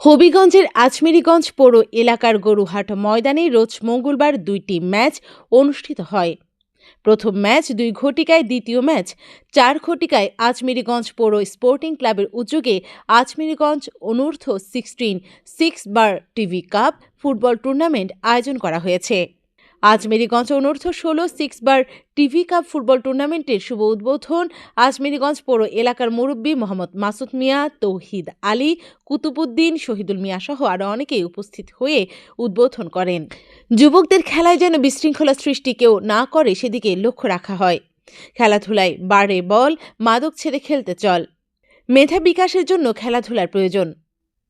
হবিগঞ্জের আজমেরিগঞ্জ পৌর এলাকার গরুহাট ময়দানে রোজ মঙ্গলবার দুইটি ম্যাচ অনুষ্ঠিত হয়। প্রথম ম্যাচ দুই ঘটিকায়, দ্বিতীয় ম্যাচ চার ঘটিকায়। আজমেরিগঞ্জ পৌর স্পোর্টিং ক্লাবের উদ্যোগে আজমেরিগঞ্জ অনূর্ধ্ব sixteen six bar TV cup football tournament আয়োজন করা হয়েছে। আজমেরীগঞ্জ অনূর্ধ্ব ষোলো six bar TV cup football টুর্নামেন্টের শুভ উদ্বোধন। আজমেরীগঞ্জ পৌর এলাকার মুরব্বী মোহাম্মদ মাসুদ মিয়া, তৌহিদ আলী কুতুবুদ্দিন শহীদুল মিয়া সহ আরও অনেকেই উপস্থিত হয়ে উদ্বোধন করেন। যুবকদের খেলায় যেন বিশৃঙ্খলা সৃষ্টি কেউ না করে, সেদিকে লক্ষ্য রাখা হয়। খেলাধুলায় বাড়ে বল, মাদক ছেড়ে খেলতে চল। মেধা বিকাশের জন্য খেলাধুলার প্রয়োজন।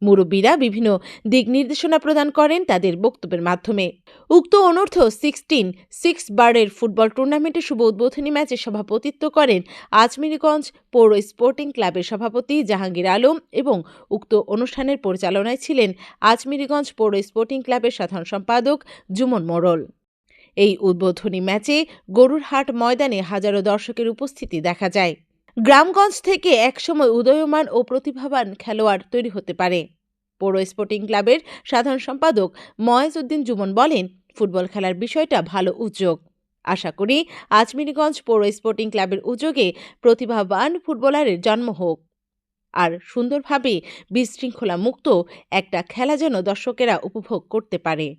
মুরব্বীরা বিভিন্ন দিক নির্দেশনা প্রদান করেন তাদের বক্তব্যের মাধ্যমে। উক্ত অনর্থ সিক্সটিন সিক্স বারের ফুটবল টুর্নামেন্টের শুভ উদ্বোধনী ম্যাচে সভাপতিত্ব করেন আজমিরগঞ্জ পৌর স্পোর্টিং ক্লাবের সভাপতি জাহাঙ্গীর আলম এবং উক্ত অনুষ্ঠানের পরিচালনায় ছিলেন আজমিরগঞ্জ পৌর স্পোর্টিং ক্লাবের সাধারণ সম্পাদক জুমন মোড়ল এই উদ্বোধনী ম্যাচে গরুরহাট ময়দানে হাজারো দর্শকের উপস্থিতি দেখা যায়। গ্রামগঞ্জ থেকে একসময় উদয়মান ও প্রতিভাবান খেলোয়াড় তৈরি হতে পারে। পৌর স্পোর্টিং ক্লাবের সাধারণ সম্পাদক ময়েজ উদ্দিন জুমন বলেন, ফুটবল খেলার বিষয়টা ভালো উদ্যোগ। আশা করি আজমিরগঞ্জ পৌর স্পোর্টিং ক্লাবের উদ্যোগে প্রতিভাবান ফুটবলারের জন্ম হোক। আর সুন্দরভাবে বিশৃঙ্খলা মুক্ত একটা খেলা যেন দর্শকেরা উপভোগ করতে পারে।